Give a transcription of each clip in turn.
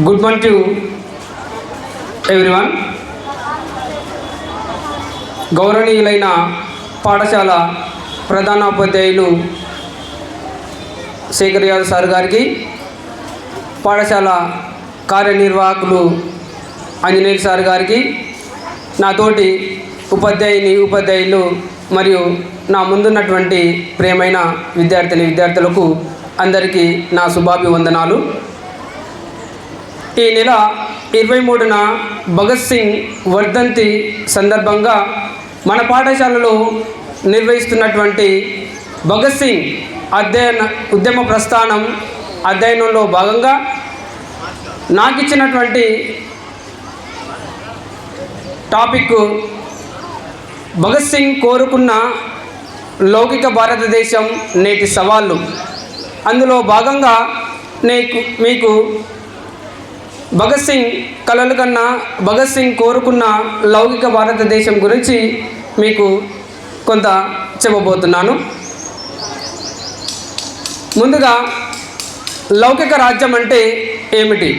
Good morning to everyone గౌరవనీయులైన పాఠశాల ప్రధానోపాధ్యాయులు శేఖర్ యాదవ్ సార్ గారికి పాఠశాల కార్యనిర్వాహకులు ఆంజనేయ సార్ గారికి నాతోటి ఉపాధ్యాయుని ఉపాధ్యాయులు మరియు నా ముందున్నటువంటి ప్రియమైన విద్యార్థిని విద్యార్థులకు అందరికీ నా శుభాభివందనాలు. ఈ నెల ఇరవై మూడున భగత్ సింగ్ వర్ధంతి సందర్భంగా మన పాఠశాలలో నిర్వహిస్తున్నటువంటి భగత్ సింగ్ అధ్యయన ఉద్యమ ప్రస్థానం అధ్యయనంలో భాగంగా నాకు ఇచ్చినటువంటి టాపిక్ భగత్ సింగ్ కోరుకున్న లౌకిక భారతదేశం నేటి సవాళ్ళు. అందులో భాగంగా నీకు మీకు భగత్ సింగ్ కలలు కన్నా భగత్ సింగ్ కోరుకున్న లౌకిక భారతదేశం గురించి మీకు కొంత చెప్పబోతున్నాను. ముందుగా లౌకిక రాజ్యం అంటే ఏమిటి?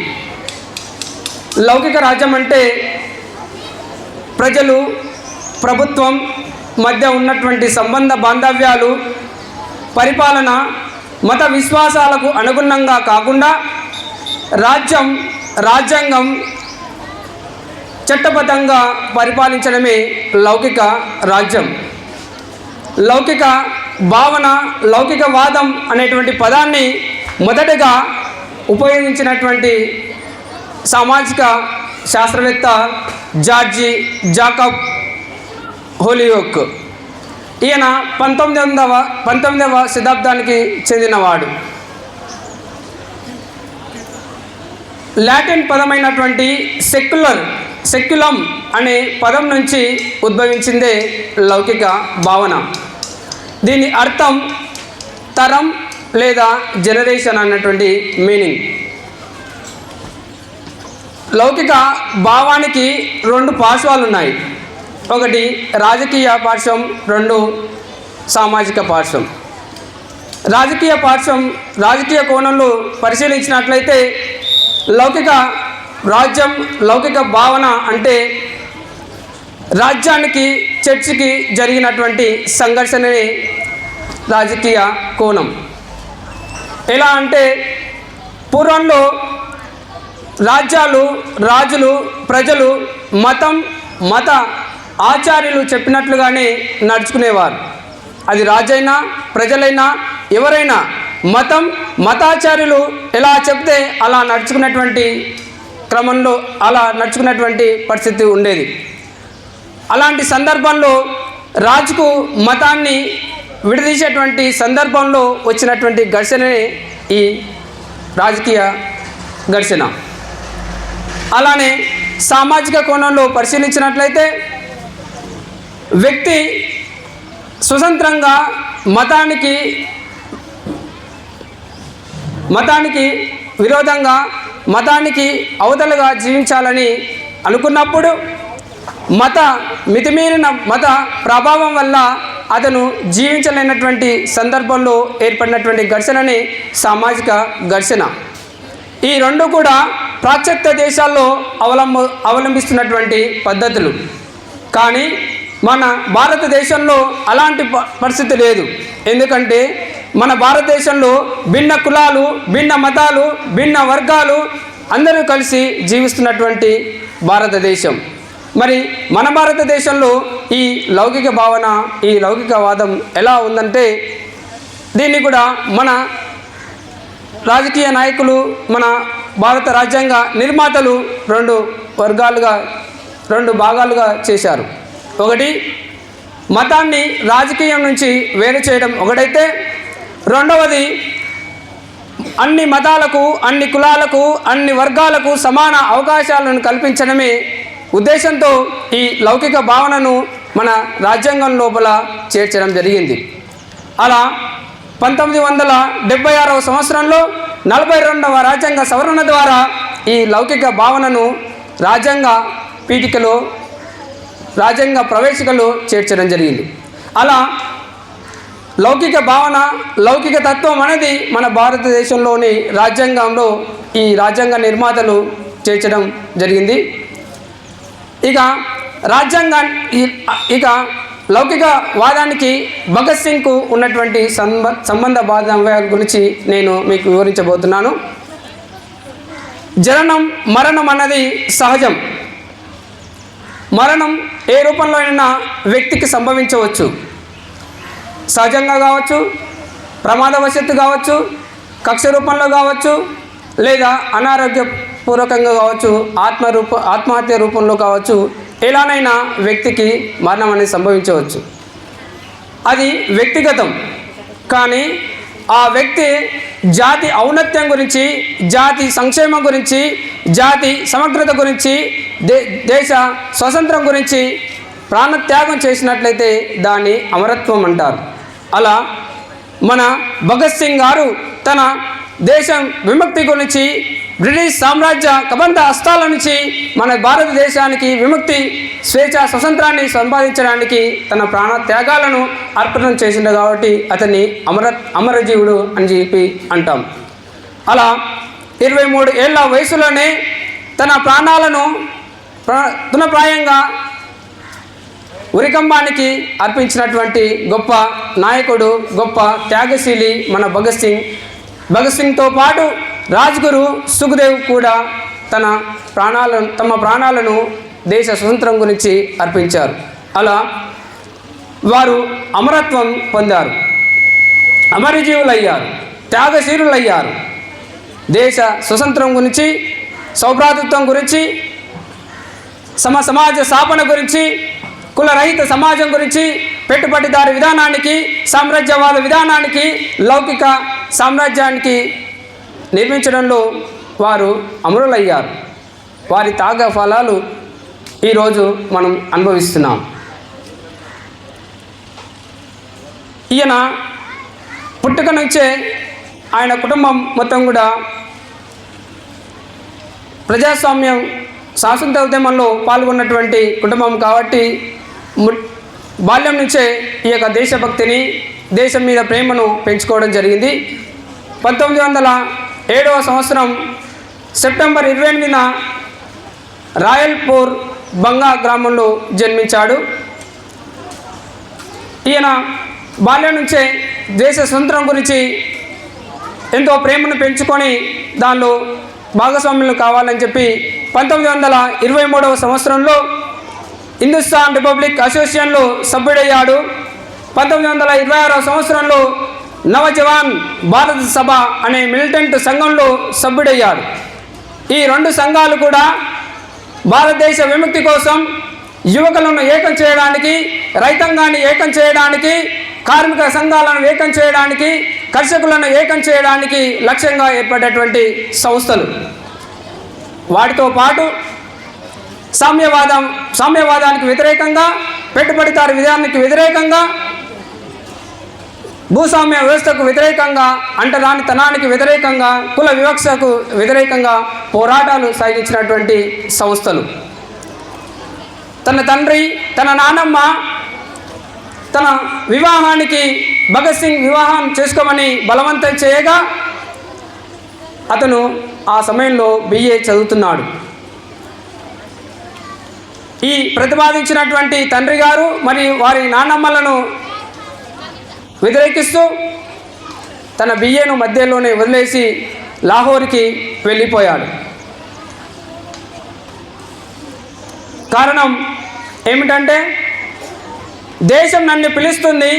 లౌకిక రాజ్యం అంటే ప్రజలు ప్రభుత్వం మధ్య ఉన్నటువంటి సంబంధ బాంధవ్యాలు పరిపాలన మత విశ్వాసాలకు అనుగుణంగా కాకుండా రాజ్యం రాజ్యాంగం చట్టబద్ధంగా పరిపాలించడమే లౌకిక రాజ్యం. లౌకిక భావన లౌకికవాదం అనేటువంటి పదాన్ని మొదటగా ఉపయోగించినటువంటి సామాజిక శాస్త్రవేత్త జార్జి జాకబ్ హోలియోక్. ఈయన పంతొమ్మిది వందవ పంతొమ్మిదవ శతాబ్దానికి చెందినవాడు. లాటిన్ పదమైనటువంటి సెక్యులర్ సెక్యులం అనే పదం నుంచి ఉద్భవించిందే లౌకిక భావన. దీని అర్థం తరం లేదా జనరేషన్ అన్నటువంటి మీనింగ్. లౌకిక భావానికి రెండు పార్శ్వాలు ఉన్నాయి ఒకటి రాజకీయ పార్శ్వం రెండు సామాజిక పార్శ్వం. రాజకీయ పార్శ్వం రాజకీయ కోణంలో పరిశీలించినట్లయితే లౌకిక రాజ్యం లౌకిక భావన అంటే రాజ్యానికి చర్చికి జరిగినటువంటి సంఘర్షణని రాజకీయ కోణం. ఎలా అంటే పూర్వంలో రాజ్యాలు రాజులు ప్రజలు మతం మత ఆచార్యులు చెప్పినట్లుగానే నడుచుకునేవారు. అది రాజైనా ప్రజలైనా ఎవరైనా మతం మతాచార్యులు ఎలా చెప్తే అలా నడుచుకున్నటువంటి క్రమంలో అలా నడుచుకున్నటువంటి పరిస్థితి ఉండేది. అలాంటి సందర్భంలో రాజుకు మతాన్ని విడదీసేటువంటి సందర్భంలో వచ్చినటువంటి ఘర్షణనే ఈ రాజకీయ ఘర్షణ. అలానే సామాజిక కోణంలో పరిశీలించినట్లయితే వ్యక్తి స్వతంత్రంగా మతానికి మతానికి విరోధంగా మతానికి అవతలుగా జీవించాలని అనుకున్నప్పుడు మత మితిమీరిన మత ప్రభావం వల్ల అతను జీవించలేనటువంటి సందర్భంలో ఏర్పడినటువంటి ఘర్షణని సామాజిక ఘర్షణ. ఈ రెండు కూడా పాశ్చాత్య దేశాల్లో అవలంబ అవలంబిస్తున్నటువంటి పద్ధతులు. కానీ మన భారతదేశంలో అలాంటి ప- పరిస్థితి లేదు. ఎందుకంటే మన భారతదేశంలో భిన్న కులాలు భిన్న మతాలు భిన్న వర్గాలు అందరూ కలిసి జీవిస్తున్నటువంటి భారతదేశం. మరి మన భారతదేశంలో ఈ లౌకిక భావన ఈ లౌకికవాదం ఎలా ఉందంటే దీన్ని కూడా మన రాజకీయ నాయకులు మన భారత రాజ్యాంగ నిర్మాతలు రెండు వర్గాలుగా రెండు భాగాలుగా చేశారు. ఒకటి మతాన్ని రాజకీయం నుంచి వేరు చేయడం ఒకటైతే రెండవది అన్ని మతాలకు అన్ని కులాలకు అన్ని వర్గాలకు సమాన అవకాశాలను కల్పించడమే ఉద్దేశంతో ఈ లౌకిక భావనను మన రాజ్యాంగం లోపల చేర్చడం జరిగింది. అలా పంతొమ్మిది వందల డెబ్బై ఆరవ సంవత్సరంలో నలభై రెండవ రాజ్యాంగ సవరణ ద్వారా ఈ లౌకిక భావనను రాజ్యాంగ పీఠికలో రాజ్యాంగ ప్రవేశికలో చేర్చడం జరిగింది. అలా లౌకిక భావన లౌకిక తత్వం అనేది మన భారతదేశంలోని రాజ్యాంగంలో ఈ రాజ్యాంగ నిర్మాతలు చేర్చడం జరిగింది. ఇక రాజ్యాంగా ఇక లౌకిక వాదానికి భగత్ సింగ్కు ఉన్నటువంటి సంబ సంబంధ బాధ గురించి నేను మీకు వివరించబోతున్నాను. జననం మరణం అన్నది సహజం. మరణం ఏ రూపంలో అయినా వ్యక్తికి సంభవించవచ్చు. సహజంగా కావచ్చు ప్రమాదవశత్తు కావచ్చు కక్ష రూపంలో కావచ్చు లేదా అనారోగ్యపూర్వకంగా కావచ్చు ఆత్మరూప ఆత్మహత్య రూపంలో కావచ్చు ఎలానైనా వ్యక్తికి మరణం అనేది సంభవించవచ్చు. అది వ్యక్తిగతం. కానీ ఆ వ్యక్తి జాతి ఔన్నత్యం గురించి జాతి సంక్షేమం గురించి జాతి సమగ్రత గురించి దే దేశ స్వతంత్రం గురించి ప్రాణత్యాగం చేసినట్లయితే దాన్ని అమరత్వం అంటారు. అలా మన భగత్ సింగ్ గారు తన దేశం విముక్తి గురించి బ్రిటిష్ సామ్రాజ్య కబంధ హస్తాల నుంచి మన భారతదేశానికి విముక్తి స్వేచ్ఛ స్వతంత్రాన్ని సంపాదించడానికి తన ప్రాణ త్యాగాలను అర్పణం చేసిండు కాబట్టి అతన్ని అమర అమరజీవుడు అని చెప్పి అంటాం. అలా ఇరవై మూడు ఏళ్ళ వయసులోనే తన ప్రాణాలను ప్ర- తునప్రాయంగా ఉరికంబానికి అర్పించినటువంటి గొప్ప నాయకుడు గొప్ప త్యాగశీలి మన భగత్ సింగ్. భగత్ సింగ్తో పాటు రాజ్గురు సుఖదేవ్ కూడా తన ప్రాణాలను తమ ప్రాణాలను దేశ స్వతంత్రం గురించి అర్పించారు. అలా వారు అమరత్వం పొందారు. అమరజీవులయ్యారు త్యాగశీలులయ్యారు. దేశ స్వతంత్రం గురించి సౌభ్రాతృత్వం గురించి సమ సమాజ స్థాపన గురించి కులరహిత సమాజం గురించి పెట్టుబడిదారు విధానానికి సామ్రాజ్యవాద విధానానికి లౌకిక సామ్రాజ్యానికి నిర్మించడంలో వారు అమరులయ్యారు. వారి తాగ ఫలాలు ఈరోజు మనం అనుభవిస్తున్నాం. ఈయన పుట్టుక నుంచే ఆయన కుటుంబం మొత్తం కూడా ప్రజాస్వామ్యం శాసన ఉద్యమంలో పాల్గొన్నటువంటి కుటుంబం కాబట్టి బాల్యం నుంచే ఈ యొక్క దేశభక్తిని దేశం మీద ప్రేమను పెంచుకోవడం జరిగింది. పంతొమ్మిది వందల ఏడవ సంవత్సరం సెప్టెంబర్ ఇరవై ఎనిమిదిన రాయల్పూర్ బంగా గ్రామంలో జన్మించాడు. ఈయన బాల్యం నుంచే దేశ స్వతంత్రం గురించి ఎంతో ప్రేమను పెంచుకొని దానిలో భాగస్వాములు కావాలని చెప్పి పంతొమ్మిది వందల ఇరవై మూడవ సంవత్సరంలో హిందుస్థాన్ రిపబ్లిక్ అసోసియేషన్లో సభ్యుడయ్యాడు. పంతొమ్మిది వందల ఇరవై ఆరో సంవత్సరంలో నవజవాన్ భారత సభ అనే మిలిటెంట్ సంఘంలో సభ్యుడయ్యాడు. ఈ రెండు సంఘాలు కూడా భారతదేశ విముక్తి కోసం యువకులను ఏకం చేయడానికి రైతాంగాన్ని ఏకం చేయడానికి కార్మిక సంఘాలను ఏకం చేయడానికి కర్షకులను ఏకం చేయడానికి లక్ష్యంగా ఏర్పడేటువంటి సంస్థలు. వాటితో పాటు సామ్యవాదం సామ్యవాదానికి వ్యతిరేకంగా పెట్టుబడిదారు విధానానికి వ్యతిరేకంగా భూస్వామ్య వ్యవస్థకు వ్యతిరేకంగా అంటరానితనానికి వ్యతిరేకంగా కుల వివక్షకు వ్యతిరేకంగా పోరాటాలు సాగించినటువంటి సంస్థలు. తన తండ్రి తన నానమ్మ తన వివాహానికి భగత్ సింగ్ వివాహం చేసుకోమని బలవంతం చేయగా అతను ఆ సమయంలో బిఏ చదువుతున్నాడు. ఈ ప్రతిపాదించినటువంటి తండ్రి గారు మరి వారి నాన్నమ్మలను వ్యతిరేకిస్తూ తన బియ్యను మధ్యలోనే వదిలేసి లాహోర్కి వెళ్ళిపోయాడు. కారణం ఏమిటంటే దేశం నన్ను పిలుస్తుంది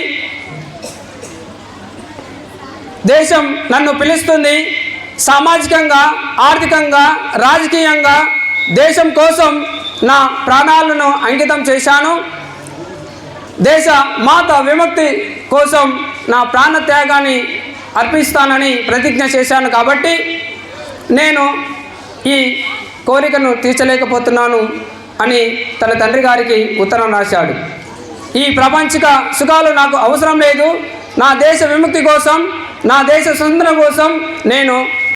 దేశం నన్ను పిలుస్తుంది సామాజికంగా ఆర్థికంగా రాజకీయంగా దేశం కోసం నా ప్రాణాలను అంకితం చేశాను. దేశ మాత విముక్తి కోసం నా ప్రాణ త్యాగాన్ని అర్పిస్తానని ప్రతిజ్ఞ చేశాను కాబట్టి నేను ఈ కోరికను తీర్చలేకపోతున్నాను అని తన తండ్రి గారికి ఉత్తరం రాశాడు. ఈ ప్రపంచిక సుఖాలు నాకు అవసరం లేదు. నా దేశ విముక్తి కోసం నా దేశ స్వతంత్రం కోసం నేను